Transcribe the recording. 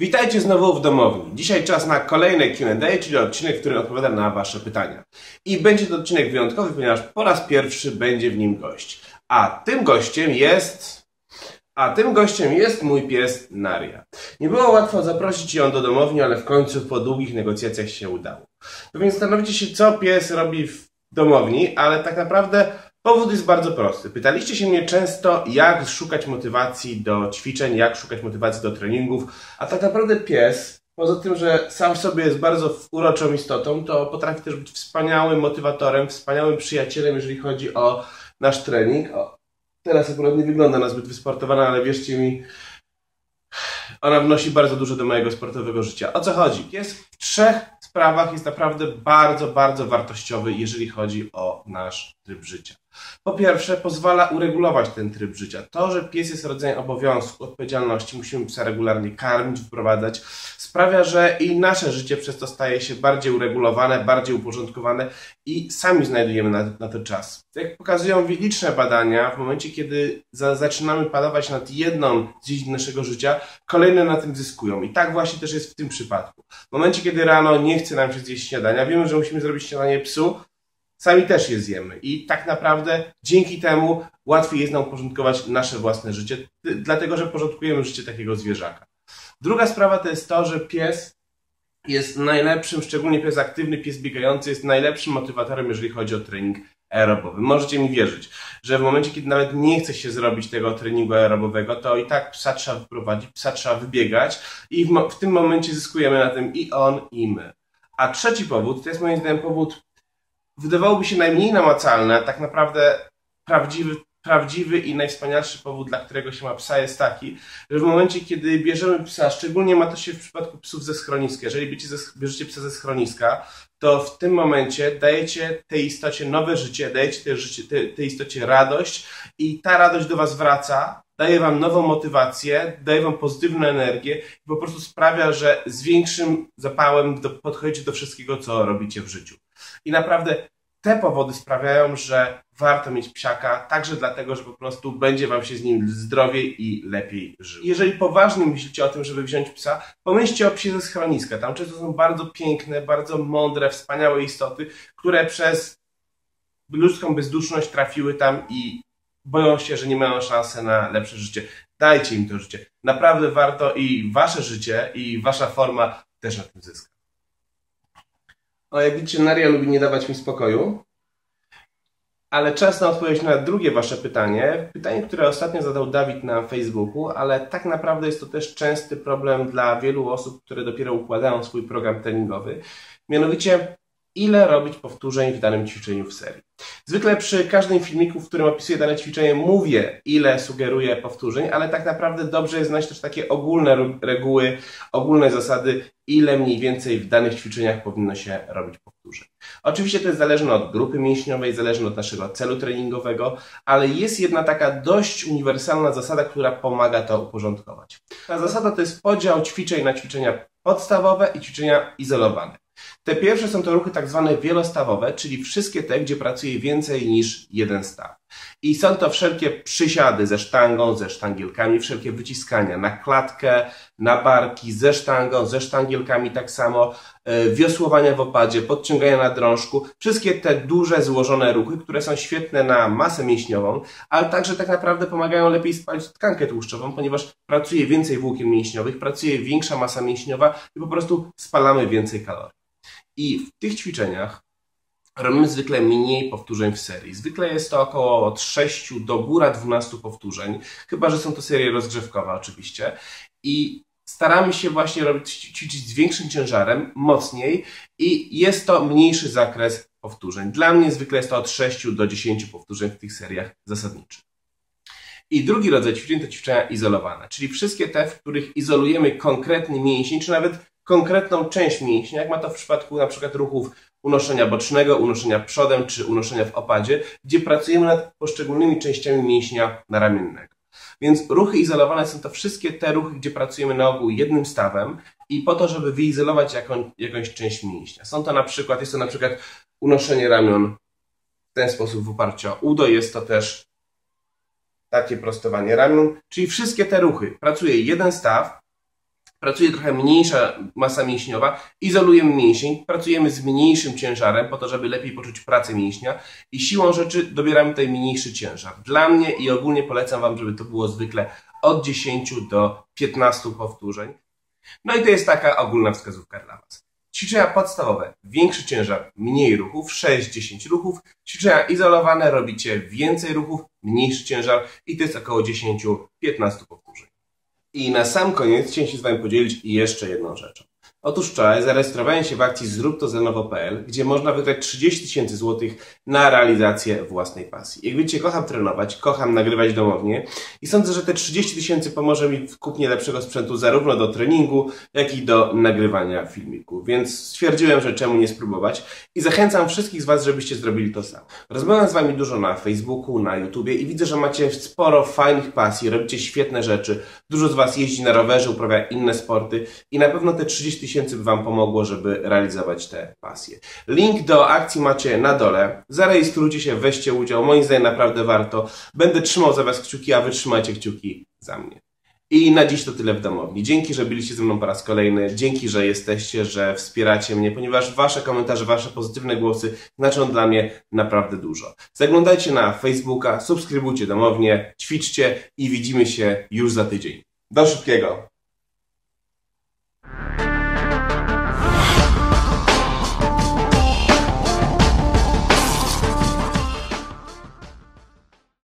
Witajcie znowu w domowni. Dzisiaj czas na kolejne Q&A, czyli odcinek, w którym odpowiadam na Wasze pytania. I będzie to odcinek wyjątkowy, ponieważ po raz pierwszy będzie w nim gość. A tym gościem jest... A tym gościem jest mój pies Naria. Nie było łatwo zaprosić ją do domowni, ale w końcu po długich negocjacjach się udało. Pewnie zastanowicie się, co pies robi w domowni, ale tak naprawdę Powód jest bardzo prosty. Pytaliście się mnie często, jak szukać motywacji do ćwiczeń, jak szukać motywacji do treningów, a tak naprawdę pies, poza tym, że sam w sobie jest bardzo uroczą istotą, to potrafi też być wspaniałym motywatorem, wspaniałym przyjacielem, jeżeli chodzi o nasz trening. O, teraz akurat nie wygląda na zbyt wysportowana, ale wierzcie mi, ona wnosi bardzo dużo do mojego sportowego życia. O co chodzi? Pies w trzech sprawach jest naprawdę bardzo, bardzo wartościowy, jeżeli chodzi o nasz tryb życia. Po pierwsze, pozwala uregulować ten tryb życia. To, że pies jest rodzajem obowiązku, odpowiedzialności, musimy psa regularnie karmić, wprowadzać, sprawia, że i nasze życie przez to staje się bardziej uregulowane, bardziej uporządkowane i sami znajdujemy na, na to czas. Jak pokazują liczne badania, w momencie, kiedy za, zaczynamy panować nad jedną z dziedzin naszego życia, kolejne na tym zyskują. I tak właśnie też jest w tym przypadku. W momencie, kiedy rano nie chce nam się zjeść śniadania, wiemy, że musimy zrobić śniadanie psu, sami też je zjemy. I tak naprawdę dzięki temu łatwiej jest nam uporządkować nasze własne życie, dlatego że porządkujemy życie takiego zwierzaka. Druga sprawa to jest to, że pies jest najlepszym, szczególnie pies aktywny, pies biegający, jest najlepszym motywatorem, jeżeli chodzi o trening aerobowy. Możecie mi wierzyć, że w momencie, kiedy nawet nie chce się zrobić tego treningu aerobowego, to i tak psa trzeba wyprowadzić, psa trzeba wybiegać i w, w tym momencie zyskujemy na tym i on, i my. A trzeci powód, to jest moim zdaniem powód wydawałoby się najmniej namacalne, a tak naprawdę prawdziwy, prawdziwy i najwspanialszy powód, dla którego się ma psa, jest taki, że w momencie, kiedy bierzemy psa, szczególnie ma to się w przypadku psów ze schroniska, jeżeli bierzecie psa ze schroniska, to w tym momencie dajecie tej istocie nowe życie, dajecie tej, życie, tej, tej istocie radość i ta radość do Was wraca, daje Wam nową motywację, daje Wam pozytywną energię i po prostu sprawia, że z większym zapałem podchodzicie do wszystkiego, co robicie w życiu. I naprawdę te powody sprawiają, że warto mieć psiaka, także dlatego, że po prostu będzie Wam się z nim zdrowiej i lepiej żyło. Jeżeli poważnie myślicie o tym, żeby wziąć psa, pomyślcie o psie ze schroniska. Tam często są bardzo piękne, bardzo mądre, wspaniałe istoty, które przez ludzką bezduszność trafiły tam i boją się, że nie mają szansy na lepsze życie. Dajcie im to życie. Naprawdę warto i Wasze życie, i Wasza forma też na tym zyska. O, jak widzicie, Naria lubi nie dawać mi spokoju. Ale czas na odpowiedź na drugie Wasze pytanie. Pytanie, które ostatnio zadał Dawid na Facebooku, ale tak naprawdę jest to też częsty problem dla wielu osób, które dopiero układają swój program treningowy. Mianowicie, ile robić powtórzeń w danym ćwiczeniu w serii. Zwykle przy każdym filmiku, w którym opisuję dane ćwiczenie, mówię, ile sugeruję powtórzeń, ale tak naprawdę dobrze jest znać też takie ogólne reguły, ogólne zasady, ile mniej więcej w danych ćwiczeniach powinno się robić powtórzeń. Oczywiście to jest zależne od grupy mięśniowej, zależne od naszego celu treningowego, ale jest jedna taka dość uniwersalna zasada, która pomaga to uporządkować. Ta zasada to jest podział ćwiczeń na ćwiczenia podstawowe i ćwiczenia izolowane. Te pierwsze są to ruchy tak zwane wielostawowe, czyli wszystkie te, gdzie pracuje więcej niż jeden staw. I są to wszelkie przysiady ze sztangą, ze sztangielkami, wszelkie wyciskania na klatkę, na barki, ze sztangą, ze sztangielkami tak samo, e, wiosłowania w opadzie, podciągania na drążku. Wszystkie te duże, złożone ruchy, które są świetne na masę mięśniową, ale także tak naprawdę pomagają lepiej spalić tkankę tłuszczową, ponieważ pracuje więcej włókien mięśniowych, pracuje większa masa mięśniowa i po prostu spalamy więcej kalorii. I w tych ćwiczeniach robimy zwykle mniej powtórzeń w serii. Zwykle jest to około od 6 do góra 12 powtórzeń, chyba że są to serie rozgrzewkowe oczywiście. I staramy się właśnie robić, ćwiczyć z większym ciężarem, mocniej i jest to mniejszy zakres powtórzeń. Dla mnie zwykle jest to od 6 do 10 powtórzeń w tych seriach zasadniczych. I drugi rodzaj ćwiczeń to ćwiczenia izolowane, czyli wszystkie te, w których izolujemy konkretny mięsień, czy nawet konkretną część mięśnia, jak ma to w przypadku na przykład ruchów unoszenia bocznego, unoszenia przodem czy unoszenia w opadzie, gdzie pracujemy nad poszczególnymi częściami mięśnia naramiennego. Więc ruchy izolowane są to wszystkie te ruchy, gdzie pracujemy na ogół jednym stawem i po to, żeby wyizolować jaką, jakąś część mięśnia. Są to na przykład, jest to na przykład unoszenie ramion w ten sposób w oparciu o udo, jest to też takie prostowanie ramion, czyli wszystkie te ruchy. Pracuje jeden staw, pracuje trochę mniejsza masa mięśniowa, izolujemy mięsień, pracujemy z mniejszym ciężarem po to, żeby lepiej poczuć pracę mięśnia i siłą rzeczy dobieramy tutaj mniejszy ciężar. Dla mnie i ogólnie polecam Wam, żeby to było zwykle od 10 do 15 powtórzeń. No i to jest taka ogólna wskazówka dla Was. Ćwiczenia podstawowe, większy ciężar, mniej ruchów, 6-10 ruchów. Ćwiczenia izolowane, robicie więcej ruchów, mniejszy ciężar i to jest około 10-15 powtórzeń. I na sam koniec chciałem się z Wami podzielić jeszcze jedną rzeczą. Otóż wczoraj zarejestrowałem się w akcji Zrób to zenowo.pl, gdzie można wygrać 30 tysięcy złotych na realizację własnej pasji. Jak wiecie, kocham trenować, kocham nagrywać domownie i sądzę, że te 30 tysięcy pomoże mi w kupnie lepszego sprzętu zarówno do treningu, jak i do nagrywania filmiku. Więc stwierdziłem, że czemu nie spróbować i zachęcam wszystkich z Was, żebyście zrobili to samo. Rozmawiam z Wami dużo na Facebooku, na YouTubie i widzę, że macie sporo fajnych pasji, robicie świetne rzeczy. Dużo z Was jeździ na rowerze, uprawia inne sporty i na pewno te 30 tysięcy by Wam pomogło, żeby realizować te pasje. Link do akcji macie na dole. Zarejestrujcie się, weźcie udział. Moim zdaniem naprawdę warto. Będę trzymał za Was kciuki, a Wy trzymajcie kciuki za mnie. I na dziś to tyle w domowni. Dzięki, że byliście ze mną po raz kolejny. Dzięki, że jesteście, że wspieracie mnie, ponieważ Wasze komentarze, Wasze pozytywne głosy znaczą dla mnie naprawdę dużo. Zaglądajcie na Facebooka, subskrybujcie domownie, ćwiczcie i widzimy się już za tydzień. Do szybkiego!